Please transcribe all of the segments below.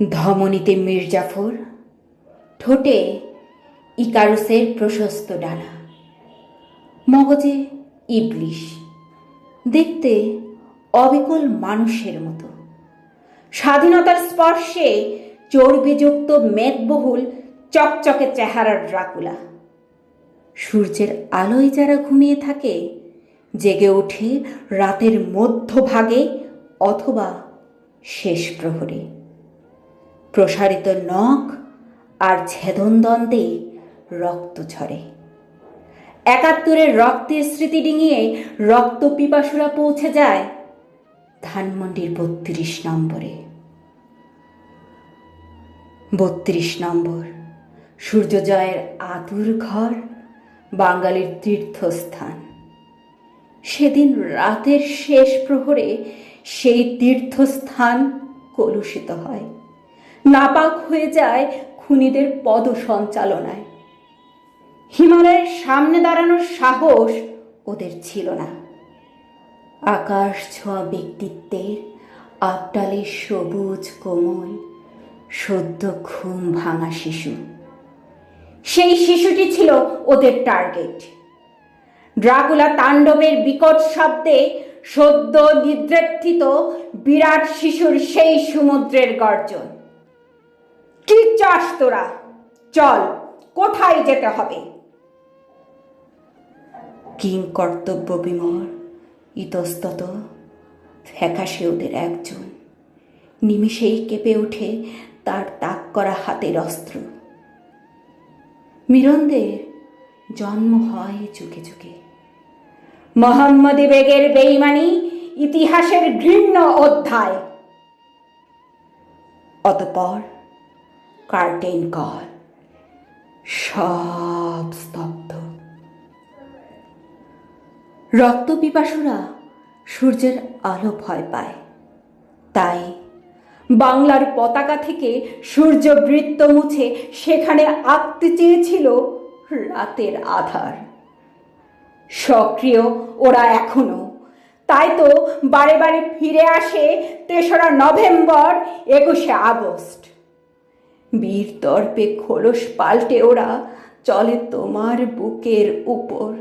ধমনীতে মির্জাফর, ঠোঁটে ইকারুসের প্রশস্ত ডানা, মগজে ইবলিশ, দেখতে অবিকল মানুষের মতো। স্বাধীনতার স্পর্শে চর্বিযুক্ত মেদবহুল, চকচকে চেহারার ড্রাকুলা। সূর্যের আলোয় যারা ঘুমিয়ে থাকে, জেগে ওঠে রাতের মধ্যভাগে অথবা শেষ প্রহরে। প্রসারিত নখ আর ছেদন দ্বন্দ্বে রক্ত ঝরে। একাত্তরের রক্তের স্মৃতি ডিঙিয়ে রক্ত পিপাসুরা পৌঁছে যায় ধানমন্ডির বত্রিশ নম্বরে। বত্রিশ নম্বর, সূর্যোদয়ের আতুর ঘর, বাঙালির তীর্থস্থান। সেদিন রাতের শেষ প্রহরে সেই তীর্থস্থান কলুষিত হয়। নাপাক হয়ে যায় খুনিদের পদ সঞ্চালনায় হিমালয়ের সামনে দাঁড়ানোর সাহস ওদের ছিল না। আকাশ ছোঁয়া ব্যক্তিত্বের আবডালে সবুজ কোমল, সদ্য ঘুম ভাঙা শিশু। সেই শিশুটি ছিল ওদের টার্গেট। ড্রাকুলা তাণ্ডবের বিকট শব্দে সদ্য নিদ্রেত্থিত বিরাট শিশুর সেই সমুদ্রের গর্জন। কি চাস তোরা? চল, কোথায় যেতে হবে? কিং কর্তব্য বিমর ইতস্তত, ফ্যাকাশে ওদের একজন। নিমিষেই কেঁপে ওঠে তার তাক করা হাতের অস্ত্র। মিরনদের জন্ম হয় চুকে চুকে মোহাম্মদ বেগের বেইমানি ইতিহাসের ঘৃণ্য অধ্যায়। অতপর কার্টেন কল সব স্তব্ধ। রক্তপিপাসুরা সূর্যের আলো ভয় পায়। তাই বাংলার পতাকা থেকে সূর্য বৃত্ত মুছে সেখানে আঁকতে চেয়েছিল রাতের আধার। সক্রিয় ওরা এখনও। তাই তো বারে বারে ফিরে আসে তেসরা নভেম্বর একুশে আগস্ট। বীর তর্পে খোলস পাল্টে ওরা চলে তোমার বুকের উপর।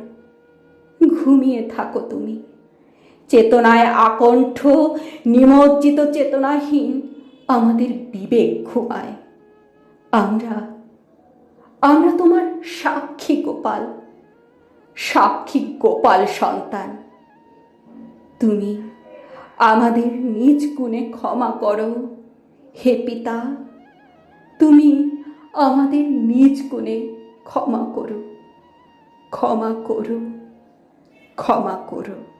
ঘুমিয়ে থাকো তুমি। চেতনায় আকণ্ঠ, নিমজ্জিত চেতনাহীন আমাদের বিবেক ঘুমায়। আমরা আমরা তোমার সাক্ষী গোপাল সাক্ষী গোপাল সন্তান। তুমি আমাদের নিজ গুণে ক্ষমা করো। হে পিতা তুমি আমাদের নিজ গুণে ক্ষমা করো। ক্ষমা করো। ক্ষমা করো।